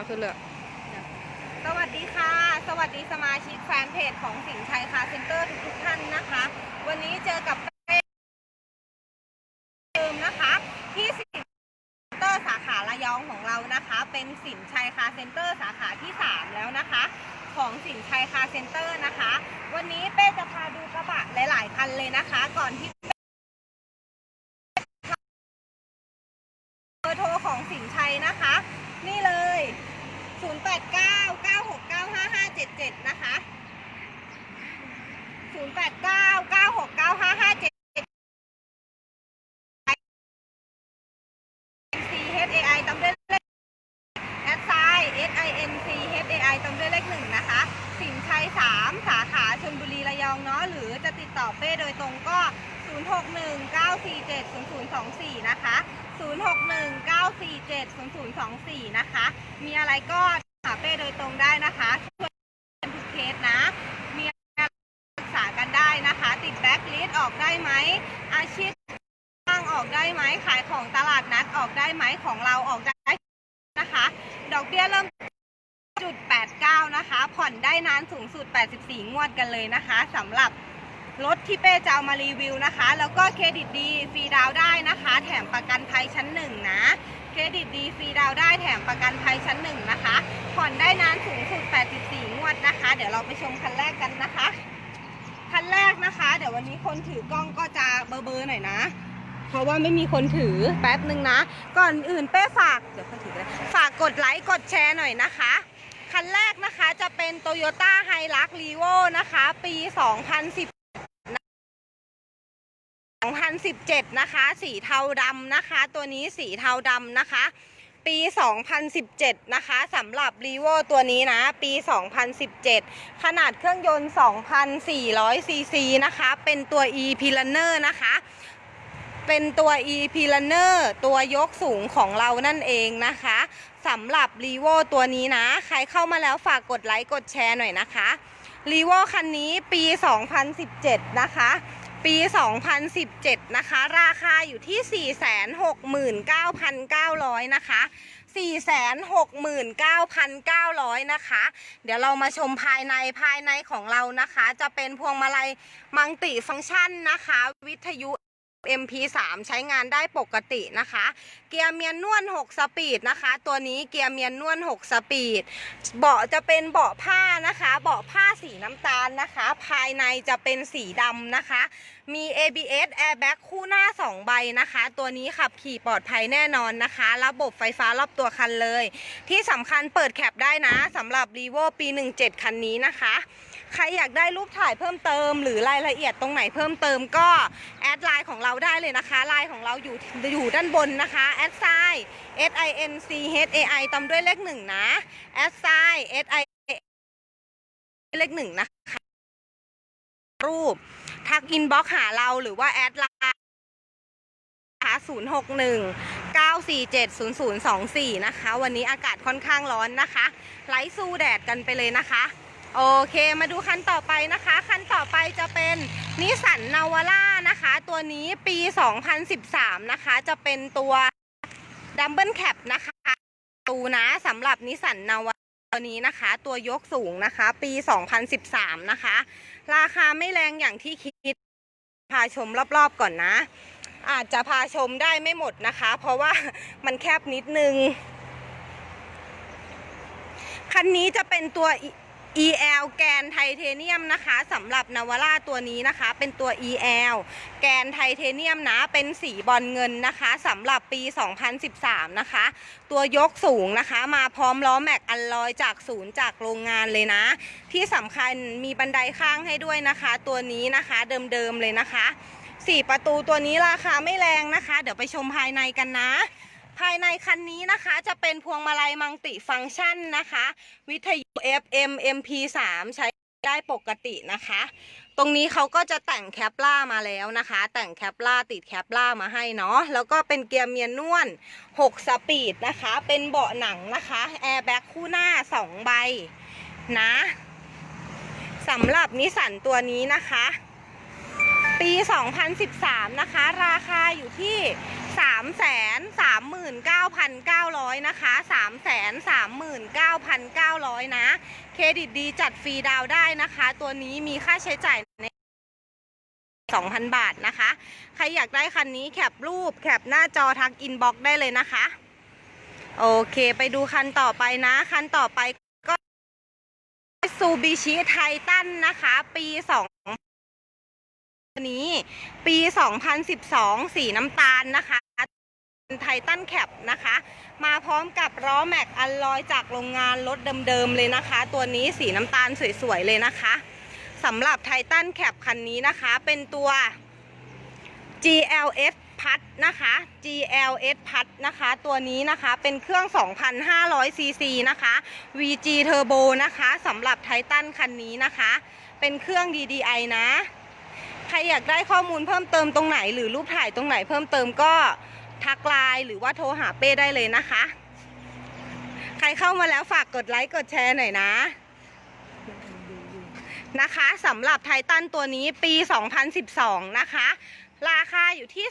เอาขึ้นเลยสวัสดีค่ะ สวัสดีสมาชิกแฟนเพจของสินชัยคาร์เซ็นเตอร์ทุกๆท่านนะคะ วันนี้เจอกับเป้เดิมนะคะ ที่สินเซ็นเตอร์สาขาระยองของเรานะคะ เป็นสินชัยคาร์เซ็นเตอร์สาขาที่ 3 แล้วนะคะ ของสินชัยคาร์เซ็นเตอร์นะคะ วันนี้เป้จะพาดูกระบะหลาย ๆ คันเลยนะคะ ก่อนที่เบอร์โทรของสินชัยนะ 089-969-5577นะคะ089-969-5577 CHAI ตามด้วยเลขแอดไซน์ SINCHAI ตามด้วยเลขหนึ่งนะคะ สินชัย3สาขาชลบุรีระยองเนาะหรือจะติดต่อเป้โดยตรงก็ 0619470024 นะคะ 0619470024 นะคะ มีอะไรก็ หาเป้โดยตรงได้นะคะช่วยกันทุกเคสนะ มีอะไรรึกษากันได้นะคะ ติดแบ็คลิสต์ออกได้ไหมอาชีพบ้างออกได้ไหมขายของตลาดนัดออกได้ไหมของเราออกได้นะคะ ดอกเบี้ยเริ่มจุด89 นะคะ ผ่อนได้นานสูงสุด 84 งวดกันเลยนะคะสำหรับรถที่เป้จะเอามารีวิวนะคะ แล้วก็เครดิตดีฟรีดาวได้นะคะ แถมประกันภัยชั้นหนึ่งนะ เครดิตดีฟรีดาวได้แถมประกันภัยชั้นหนึ่งนะคะ ผ่อนได้นานสูงสุด 84 งวดนะคะ เดี๋ยวเราไปชมคันแรกกันนะคะ คันแรกนะคะ เดี๋ยววันนี้คนถือกล้องก็จะเบอร์ๆหน่อยนะ เพราะว่าไม่มีคนถือแป๊บหนึ่งนะ ก่อนอื่นเป้ฝาก เดี๋ยวค่อยถือฝากกดไลค์กดแชร์หน่อยนะคะคันแรกนะคะจะเป็น Toyota Hilux Revo นะคะ ปี 2010 2017 นะคะ สีเทาดำนะคะ ตัวนี้สีเทาดำนะคะ ปี 2017 นะคะสำหรับ r e v o ตัวนี้นะ ปี 2017 ขนาดเครื่องยนต์ 2,400 ซีซีนะคะ เป็นตัว e p i l a n e r นะคะ เป็นตัว e p i l a n e r ตัวยกสูงของเรานั่นเองนะคะสำหรับ r e v o ตัวนี้นะ ใครเข้ามาแล้วฝากกดไลค์กดแชร์หน่อยนะคะ r e v o คันนี้ปี 2017 นะคะ ปี 2017 นะคะ ราคาอยู่ที่ 469,900 นะคะ 469,900 นะคะ เดี๋ยวเรามาชมภายในภายในของเรานะคะ จะเป็นพวงมาลัยมังติฟังก์ชันนะคะ วิทยุ MP3 ใช้งานได้ปกตินะคะ เกียร์เมียนนวล6สปีดนะคะ ตัวนี้เกียร์เมียนนวล6สปีด เบาะจะเป็นเบาะผ้านะคะ เบาะผ้าสีน้ำตาลนะคะ ภายในจะเป็นสีดำนะคะ มี ABS airbag คู่หน้า 2 ใบนะคะ ตัวนี้ขับขี่ปลอดภัยแน่นอนนะคะ ระบบไฟฟ้ารอบตัวคันเลย ที่สำคัญเปิดแคปได้นะสำหรับ r e v o ปี 17 คันนี้นะคะ ใครอยากได้รูปถ่ายเพิ่มเติม หรือรายละเอียดตรงไหนเพิ่มเติมก็แอดไลน์ของเราได้เลยนะคะไลน์ของเราอยู่อยู่ด้านบนนะคะแอดไซ S I N C H A I ตามด้วยเลขหนึ่งนะแอดไซ S I เลขหนึ่งนะคะ รูป ทักอินบ็อกหาเราหรือว่าแอดไลน์นะคะ061 947 0024 นะคะ วันนี้อากาศค่อนข้างร้อนนะคะ ไลฟ์สู้แดดกันไปเลยนะคะ โอเคมาดูคันต่อไปนะคะ คันต่อไปจะเป็นนิสสันนาวาร่านะคะ ตัวนี้ปี 2013 นะคะ จะเป็นตัวดัมเบิลแคปนะคะตูนะสำหรับนิสสันนาวาตัวนี้นะคะ ตัวยกสูงนะคะ ปี 2013 นะคะ ราคาไม่แรงอย่างที่คิด พาชมรอบๆก่อนนะ อาจจะพาชมได้ไม่หมดนะคะ เพราะว่ามันแคบนิดนึง คันนี้จะเป็นตัว EL แกนไทเทเนียมนะคะสำหรับนาวาร่าตัวนี้นะคะ เป็นตัว EL แกนไทเทเนียมนะเป็นสีบอลเงินนะคะสำหรับปี 2013 นะคะ ตัวยกสูงนะคะ มาพร้อมล้อแม็กอัลลอยจากศูนย์จากโรงงานเลยนะ ที่สำคัญมีบันไดข้างให้ด้วยนะคะ ตัวนี้นะคะเดิมๆเลยนะคะสี่ประตูตัวนี้ราคาไม่แรงนะคะ เดี๋ยวไปชมภายในกันนะ ภายในคันนี้นะคะจะเป็นพวงมาลัยมังติฟังก์ชันนะคะ วิทยุ FM MP3 ใช้ได้ปกตินะคะ ตรงนี้เขาก็จะแต่งแคปล่ามาแล้วนะคะ แต่งแคปล่าติดแคปล่ามาให้เนาะ แล้วก็เป็นเกียร์เมียนนวล6 สปีดนะคะ เป็นเบาะหนังนะคะแอร์แบ็กคู่หน้า 2 ใบนะสำหรับนิสสันตัวนี้นะคะ ปี 2013 นะคะ ราคาอยู่ที่สามแสนสามหมื่นเก้าพันเก้าร้อยนะคะสามแสนสามหมื่นเก้าพันเก้าร้อยนะ เครดิตดีจัดฟรีดาวได้นะคะ ตัวนี้มีค่าใช้จ่ายใน2,000 บาทนะคะ ใครอยากได้คันนี้แคปรูปแคปหน้าจอทักอินบ็อกได้เลยนะคะ โอเคไปดูคันต่อไปนะ คันต่อไปก็ซูบิชิไททันนะคะ ปี2นี้ปี 2012 สีน้ำตาลนะคะ ไททันแคปนะคะ มาพร้อมกับล้อแม็กอัลลอยจากโรงงานรถเดิมๆเลยนะคะ ตัวนี้สีน้ำตาลสวยๆเลยนะคะสำหรับไททันแคปคันนี้นะคะ เป็นตัว GLS พัดนะคะ GLS พัดนะคะ ตัวนี้นะคะเป็นเครื่อง 2,500 cc นะคะ VG Turbo นะคะสำหรับไททันคันนี้นะคะ เป็นเครื่อง DDI นะ ใครอยากได้ข้อมูลเพิ่มเติมตรงไหน หรือรูปถ่ายตรงไหนเพิ่มเติมก็ ทักไลน์หรือว่าโทรหาเป้ได้เลยนะคะ ใครเข้ามาแล้วฝากกดไลค์กดแชร์หน่อยนะนะคะสำหรับไททันตัวนี้ปี 2012 นะคะ ราคาอยู่ที่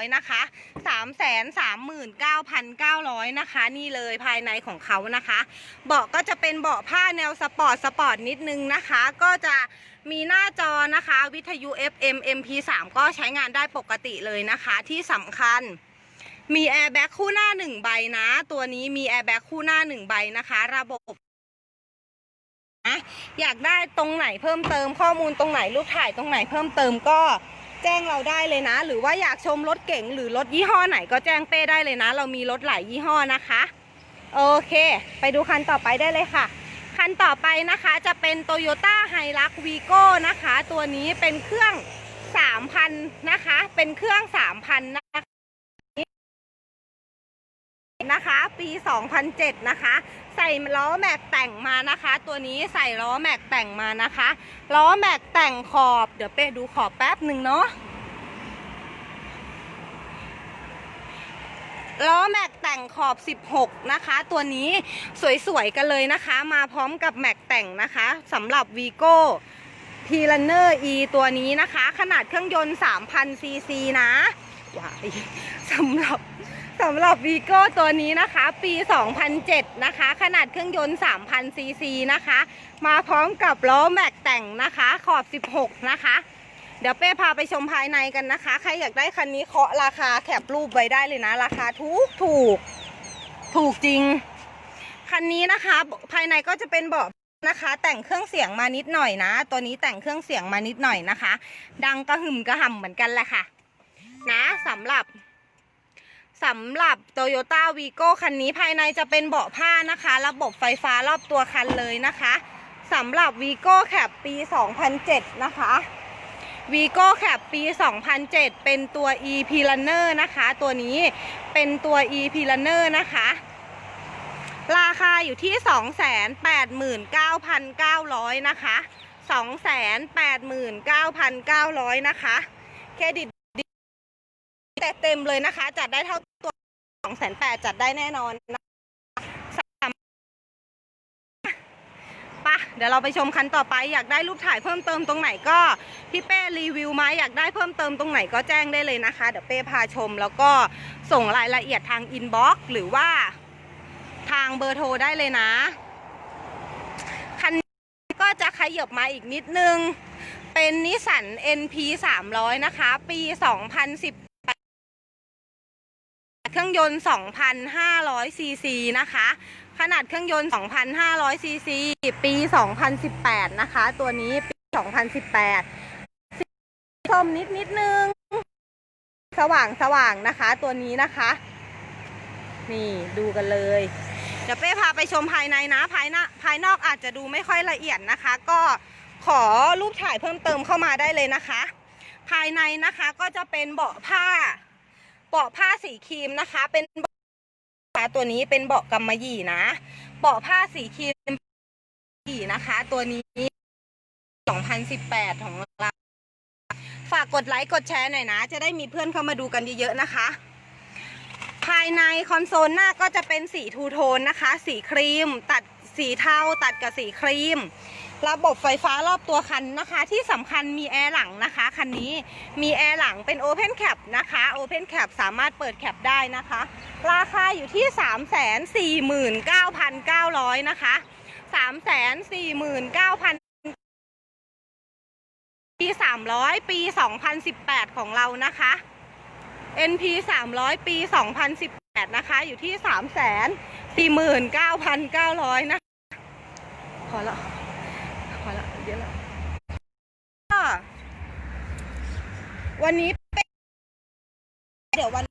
339,900 นะคะ 339,900 นะคะ นี่เลยภายในของเขานะคะ เบาะก็จะเป็นเบาะผ้าแนวสปอร์ตสปอร์ตนิดนึงนะคะ ก็จะมีหน้าจอนะคะ วิทยุ FM MP3 ก็ใช้งานได้ปกติเลยนะคะ ที่สำคัญมีแอร์แบ็กคู่หน้า 1 ใบนะ ตัวนี้มีแอร์แบ็กคู่หน้า 1 ใบนะคะ ระบบ นะอยากได้ตรงไหนเพิ่มเติมข้อมูลตรงไหนรูปถ่ายตรงไหนเพิ่มเติมก็แจ้งเราได้เลยนะ หรือว่าอยากชมรถเก๋งหรือรถยี่ห้อไหนก็แจ้งเป้ได้เลยนะ เรามีรถหลายยี่ห้อนะคะ โอเค ไปดูคันต่อไปได้เลยค่ะ คันต่อไปนะคะจะเป็น Toyota h i l u x Vigo นะคะ ตัวนี้เป็นเครื่อง 3,000 นะคะ เป็นเครื่อง 3,000 นะคะนะคะ ปี 2007 นะคะ ใส่ล้อแม็กแต่งมานะคะ ตัวนี้ใส่ล้อแม็กแต่งมานะคะล้อแม็กแต่งขอบเดี๋ยวเป้ดูขอบแป๊บหนึ่งเนาะล้อแม็กแต่งขอบ 16 นะคะ ตัวนี้สวยๆกันเลยนะคะ มาพร้อมกับแม็กแต่งนะคะสำหรับ Vigo p l a n n e r E ตัวนี้นะคะ ขนาดเครื่องยนต์ 3,000ซีซีนะว้ายสำหรับ สำหรับวีโก้ตัวนี้นะคะ ปี 2007 นะคะ ขนาดเครื่องยนต์ 3,000 ซีซีนะคะ มาพร้อมกับล้อแม็กแต่งนะคะ ขอบ 16 นะคะ เดี๋ยวเป้พาไปชมภายในกันนะคะ ใครอยากได้คันนี้เคาะราคาแคปรูปไว้ได้เลยนะ ราคาถูกถูก ถูกจริง คันนี้นะคะ ภายในก็จะเป็นเบาะนะคะ แต่งเครื่องเสียงมานิดหน่อยนะ ตัวนี้แต่งเครื่องเสียงมานิดหน่อยนะคะ ดังกระหึ่มกระหำเหมือนกันแหละค่ะ นะสำหรับ สำหรับ Toyota Vigo คันนี้ภายในจะเป็นเบาะผ้านะคะ ระบบไฟฟ้ารอบตัวคันเลยนะคะสำหรับ Vigo Cap ปี 2007 นะคะ Vigo Cap ปี 2007 เป็นตัว e p l a n n e r นะคะ ตัวนี้เป็นตัว e p l a n n e r นะคะ ราคาอยู่ที่ 289,900 นะคะ 289,900 นะคะ เครดิต แต่เต็มเลยนะคะ จัดได้เท่าตัวสองแสนแปดจัดได้แน่นอนนะคะปะเดี๋ยวเราไปชมคันต่อไปอยากได้รูปถ่ายเพิ่มเติมตรงไหนก็พี่เป้รีวิวมาอยากได้เพิ่มเติมตรงไหนก็แจ้งได้เลยนะคะ เดี๋ยวเป้พาชม แล้วก็ส่งรายละเอียดทางอินบ็อกซ์หรือว่าทางเบอร์โทรได้เลยนะ คันนี้ก็จะขยับมาอีกนิดนึง เป็นนิสสัน NP 300 นะคะ ปี 2010 เครื่องยนต์ 2,500 ซีซีนะคะ ขนาดเครื่องยนต์ 2,500 ซีซี ปี 2018 นะคะ ตัวนี้ปี 2018 สีส้มนิดนิดนึง สว่างสว่างนะคะ ตัวนี้นะคะ นี่ดูกันเลย เดี๋ยวเป้พาไปชมภายในนะ ภายนภายนอกอาจจะดูไม่ค่อยละเอียดนะคะ ก็ขอรูปถ่ายเพิ่มเติมเข้ามาได้เลยนะคะ ภายในนะคะก็จะเป็นเบาะผ้า เบาะผ้าสีครีมนะคะ เป็นเบาะตัวนี้เป็นเบาะกำมะหยี่นะ เบาะผ้าสีครีมหี่นะคะ ตัวนี้ 2018 ของเรา ฝากกดไลค์กดแชร์หน่อยนะ จะได้มีเพื่อนเข้ามาดูกันเยอะๆนะคะ ภายในคอนโซลหน้าก็จะเป็นสีทูโทนนะคะ สีครีม ตัดสีเทาตัดกับสีครีม ระบบไฟฟ้ารอบตัวคันนะคะ ที่สำคัญมีแอร์หลังนะคะคันนี้มีแอร์หลังเป็น Open Cap นะคะ Open Cap สามารถเปิดแคปได้นะคะ ราคาอยู่ที่ 349,900 นะคะ 349,000ปี300 ปี 2018 ของเรานะคะ NP 300 ปี 2018 นะคะ อยู่ที่ 349,900 นะพอแล้ว พอละเยอะแล้วก็วันนี้เป้เดี๋ยววัน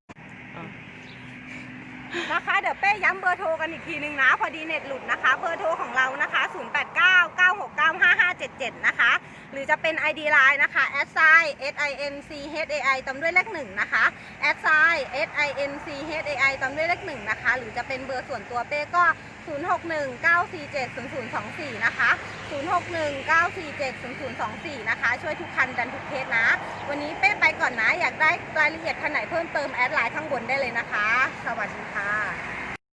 นะคะ เดี๋ยวเป้ย้ำเบอ ร์โทรกันอีกทีนึงนะ พอดีเน็ตหลุดนะคะ เบอร์โทรของเรานะคะ 0899695577 นะคะ หรือจะเป็น ID Line นะคะ s i s i n c h a i ตามด้วยเลขหนึ่งนะคะ s i s i n c h a i ตามด้วยเลขหนึ่งนะคะ หรือจะเป็นเบอร์ส่วนตัวเป้ก็ 0619470024 นะคะ 0619470024 นะคะ ช่วยทุกคันดันทุกเคสนะ วันนี้เป้ไปก่อนนะ อยากได้รายละเอียดคันไหนเพิ่มเติมแอดไลน์ข้างบนได้เลยนะคะ สวัสดีค่ะ